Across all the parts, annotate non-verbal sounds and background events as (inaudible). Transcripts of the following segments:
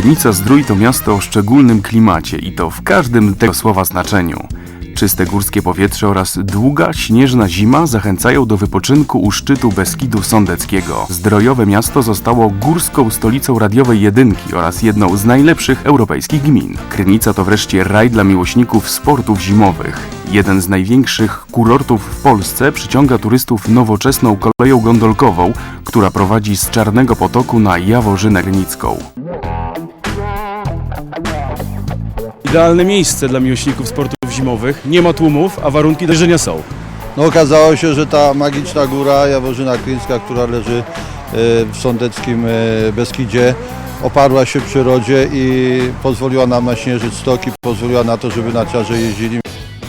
Krynica Zdrój to miasto o szczególnym klimacie i to w każdym tego słowa znaczeniu. Czyste górskie powietrze oraz długa, śnieżna zima zachęcają do wypoczynku u szczytu Beskidu Sądeckiego. Zdrojowe miasto zostało górską stolicą radiowej jedynki oraz jedną z najlepszych europejskich gmin. Krynica to wreszcie raj dla miłośników sportów zimowych. Jeden z największych kurortów w Polsce przyciąga turystów nowoczesną koleją gondolkową, która prowadzi z Czarnego Potoku na Jaworzynę Krynicką. Idealne miejsce dla miłośników sportów zimowych. Nie ma tłumów, a warunki do są. No okazało się, że ta magiczna góra Jaworzyna Kryńska, która leży e, w sądeckim e, Beskidzie, oparła się przyrodzie i pozwoliła nam naśnieżyć stoki, pozwoliła na to, żeby narciarze jeździli.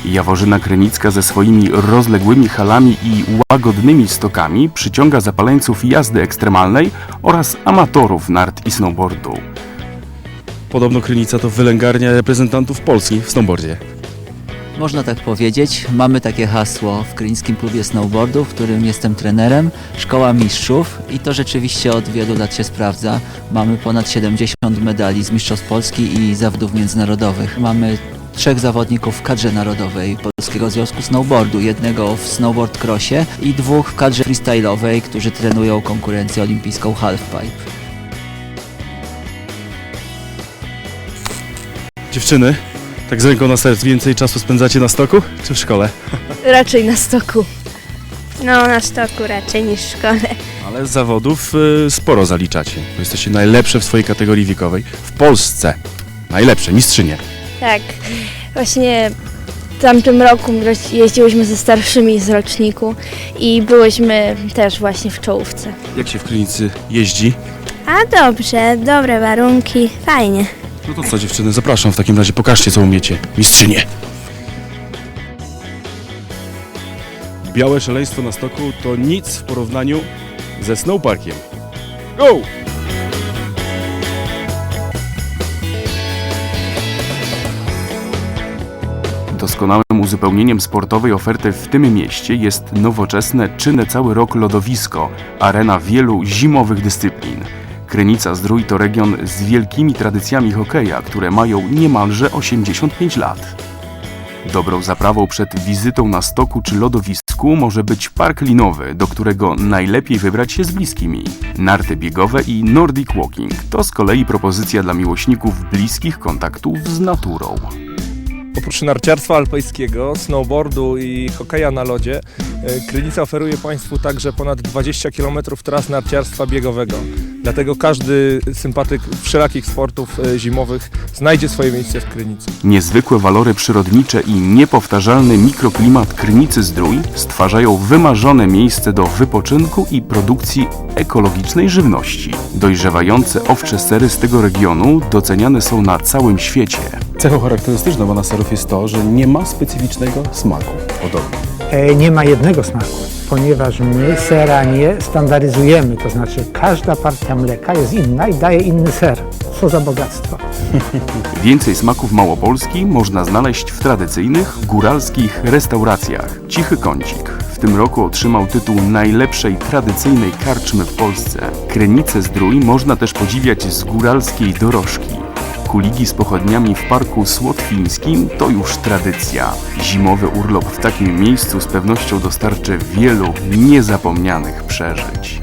Jaworzyna Krynicka ze swoimi rozległymi halami i łagodnymi stokami przyciąga zapaleńców jazdy ekstremalnej oraz amatorów nart i snowboardu. Podobno Krynica to wylęgarnia reprezentantów Polski w snowboardzie. Można tak powiedzieć. Mamy takie hasło w Kryńskim Klubie Snowboardu, w którym jestem trenerem, Szkoła Mistrzów i to rzeczywiście od wielu lat się sprawdza. Mamy ponad 70 medali z Mistrzostw Polski i zawodów międzynarodowych. Mamy trzech zawodników w kadrze narodowej Polskiego Związku Snowboardu, jednego w snowboard crossie i dwóch w kadrze freestyle'owej, którzy trenują konkurencję olimpijską halfpipe. Dziewczyny, tak z ręką na sercu więcej czasu spędzacie na stoku czy w szkole? Raczej na stoku. No, na stoku raczej niż w szkole. Ale z zawodów y, sporo zaliczacie. Bo jesteście najlepsze w swojej kategorii wiekowej. W Polsce. Najlepsze, mistrzynie. Tak, właśnie w tamtym roku jeździłyśmy ze starszymi z roczniku i byłyśmy też właśnie w czołówce. Jak się w Krynicy jeździ? A dobrze, dobre warunki, fajnie. No to co dziewczyny, zapraszam w takim razie, pokażcie co umiecie. Mistrzynie. Białe szaleństwo na stoku to nic w porównaniu ze snowparkiem. Go! Doskonałym uzupełnieniem sportowej oferty w tym mieście jest nowoczesne, czynne cały rok lodowisko, arena wielu zimowych dyscyplin. Krynica Zdrój to region z wielkimi tradycjami hokeja, które mają niemalże 85 lat. Dobrą zaprawą przed wizytą na stoku czy lodowisku może być park linowy, do którego najlepiej wybrać się z bliskimi. Narty biegowe i Nordic Walking to z kolei propozycja dla miłośników bliskich kontaktów z naturą. Oprócz narciarstwa alpejskiego, snowboardu i hokeja na lodzie, e, Krynica oferuje Państwu także ponad 20 km tras narciarstwa biegowego. Dlatego każdy sympatyk wszelakich sportów e, zimowych znajdzie swoje miejsce w Krynicy. Niezwykłe walory przyrodnicze i niepowtarzalny mikroklimat Krynicy Zdrój stwarzają wymarzone miejsce do wypoczynku i produkcji ekologicznej żywności. Dojrzewające owcze sery z tego regionu doceniane są na całym świecie. Cechą charakterystyczną Bonaserów jest to, że nie ma specyficznego smaku. Podobnie. E, nie ma jednego smaku, ponieważ my sera nie standaryzujemy, to znaczy każda partia mleka jest inna i daje inny ser. Co za bogactwo. (laughs) Więcej smaków Małopolski można znaleźć w tradycyjnych, góralskich restauracjach. Cichy Kącik w tym roku otrzymał tytuł najlepszej tradycyjnej karczmy w Polsce. Krynicę Zdrój można też podziwiać z góralskiej dorożki. Kuligi z pochodniami w parku Słotwińskim to już tradycja. Zimowy urlop w takim miejscu z pewnością dostarczy wielu niezapomnianych przeżyć.